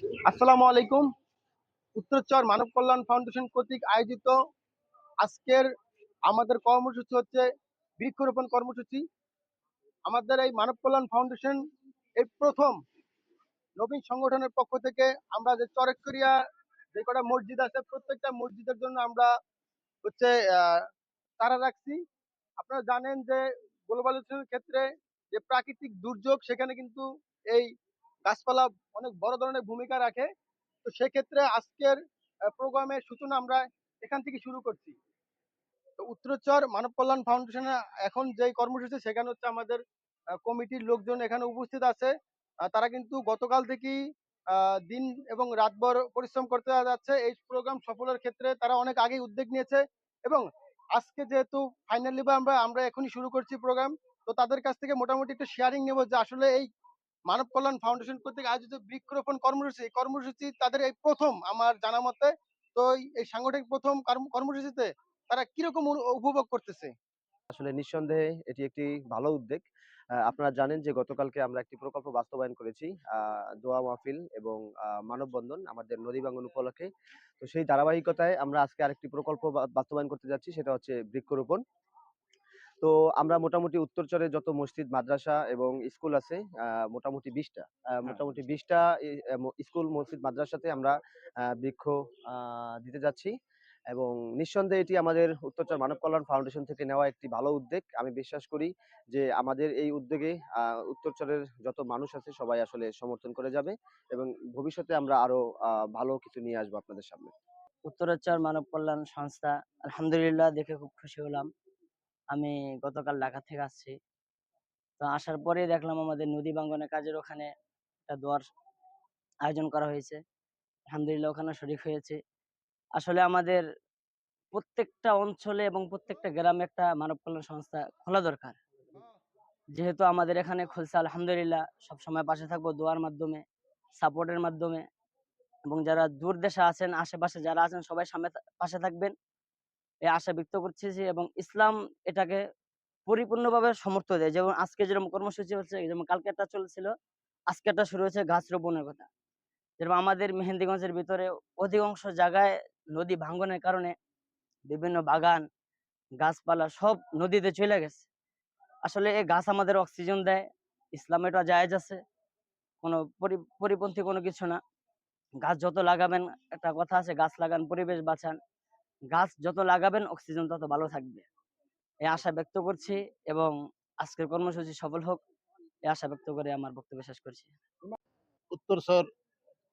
আসসালামু আলাইকুম। উত্তরচর মানব কল্যাণ ফাউন্ডেশন কর্তৃক আয়োজিত আজকের আমাদের কর্মসূচি হচ্ছে বৃক্ষরোপণ কর্মসূচি। আমাদের এই মানব কল্যাণ ফাউন্ডেশন এই প্রথম নবীন সংগঠনের পক্ষ থেকে আমরা যে চরকরিয়া যে কটা মসজিদ আছে, প্রত্যেকটা মসজিদের জন্য আমরা হচ্ছে তারা রাখছি। আপনারা জানেন যে গ্লোবালাইজেশনের ক্ষেত্রে যে প্রাকৃতিক দুর্যোগ, সেখানে কিন্তু এই গাছপালা অনেক বড় ধরনের ভূমিকা রাখে। তো সেক্ষেত্রে আজকের প্রোগ্রামের সূচনা আমরা এখান থেকে শুরু করছি। তো উত্তরচর মানব কল্যাণ ফাউন্ডেশনের এখন যে কর্মসূচি, সেখানে হচ্ছে আমাদের কমিটির লোকজন এখানে উপস্থিত আছে। তারা কিন্তু গতকাল থেকেই দিন এবং রাতভর পরিশ্রম করতে যাচ্ছে। এই প্রোগ্রাম সফলের ক্ষেত্রে তারা অনেক আগেই উদ্যোগ নিয়েছে এবং আজকে যেহেতু ফাইনালি বা আমরা আমরা এখনই শুরু করছি প্রোগ্রাম, তো তাদের কাছ থেকে মোটামুটি একটু শেয়ারিং নেব যে আসলে এই মানব কল্যাণ ফাউন্ডেশন কর্তৃক আয়োজিত বৃক্ষরোপণ কর্মসূচি, এই কর্মসূচি তাদের এই প্রথম আমার জানা মতে। তো এই- সাংগঠনিক প্রথম কর্মসূচিতে তারা কীরকম উপভোগ করতেছে? আসলে নিঃসন্দেহে এটি একটি ভালো উদ্যোগ আপনারা জানেন যে গতকালকে আমরা একটি প্রকল্প বাস্তবায়ন করেছি দোয়া মাহফিল এবং মানববন্ধন আমাদের নদী ভাঙ্গন উপলক্ষে। তো সেই ধারাবাহিকতায় আমরা আজকে আরেকটি প্রকল্প বাস্তবায়ন করতে যাচ্ছি, সেটা হচ্ছে বৃক্ষরোপণ। তো আমরা মোটামুটি উত্তরচরে যত মসজিদ মাদ্রাসা এবং স্কুল আছে আহ, মোটামুটি বিশটা মোটামুটি বিশটা স্কুল মসজিদ মাদ্রাসাতে আমরা আহ, বৃক্ষ আহ, দিতে যাচ্ছি এবং নিঃসন্দেহে এটি আমাদের উত্তরচর মানব কল্যাণ ফাউন্ডেশন থেকে নেওয়া একটি ভালো উদ্যোগ। আমি বিশ্বাস করি যে আমাদের এই উদ্যোগে আহ, উত্তরচরের যত মানুষ আছে সবাই আসলে সমর্থন করে যাবে এবং ভবিষ্যতে আমরা আরও আহ, ভালো কিছু নিয়ে আসব আপনাদের সামনে। উত্তরাচার মানব কল্যাণ সংস্থা আলহামদুলিল্লাহ দেখে খুব খুশি হলাম। আমি গতকাল ঢাকা থেকে আসছি। তো আসার পরে দেখলাম আমাদের নদী বাঙ্গনের কাজের ওখানে একটা দোয়ার আয়োজন করা হয়েছে। আলহামদুলিল্লাহ ওখানে শরিক হয়েছে। আসলে আমাদের প্রত্যেকটা অঞ্চলে এবং প্রত্যেকটা গ্রামে একটা মানব কল্যাণ সংস্থা খোলা দরকার। যেহেতু আমাদের এখানে খুলছে, আলহামদুলিল্লাহ সব সময় পাশে থাকব দোয়ার মাধ্যমে, সাপোর্টের মাধ্যমে এবং যারা দূর দেশে আছেন, আশেপাশে যারা আছেন, সবাই সামনে পাশে থাকবেন। এই আশা ব্যক্ত করতেছি এবং ইসলাম এটাকে পরিপূর্ণভাবে সমর্থন দেয়। যেমন আজকে যেরকম কর্মসূচি হচ্ছে যেমন কালকে একটা চলছিল, আজকে একটা শুরু হয়েছে গাছ রোপণের কথা। যেরকম আমাদের মেহেন্দিগঞ্জের ভিতরে অধিকাংশ জায়গায় নদী ভাঙ্গনের কারণে বিভিন্ন বাগান, গাছপালা সব নদীতে চলে গেছে। আসলে এই গাছ আমাদের অক্সিজেন দেয় ইসলাম এটা জায়েজ আছে। কোনো পরি- পরিপন্থী কোনো কিছু না। গাছ যত লাগাবেন, একটা কথা আছে, গাছ লাগান, পরিবেশ বাঁচান। গাছ যত লাগাবেন, অক্সিজেন তত ভালো থাকবে। এই আশা ব্যক্ত করছি এবং আজকের কর্মসূচি সফল হোক, এই আশা ব্যক্ত করে আমার বক্তব্য শেষ করছি। উত্তর উত্তরসর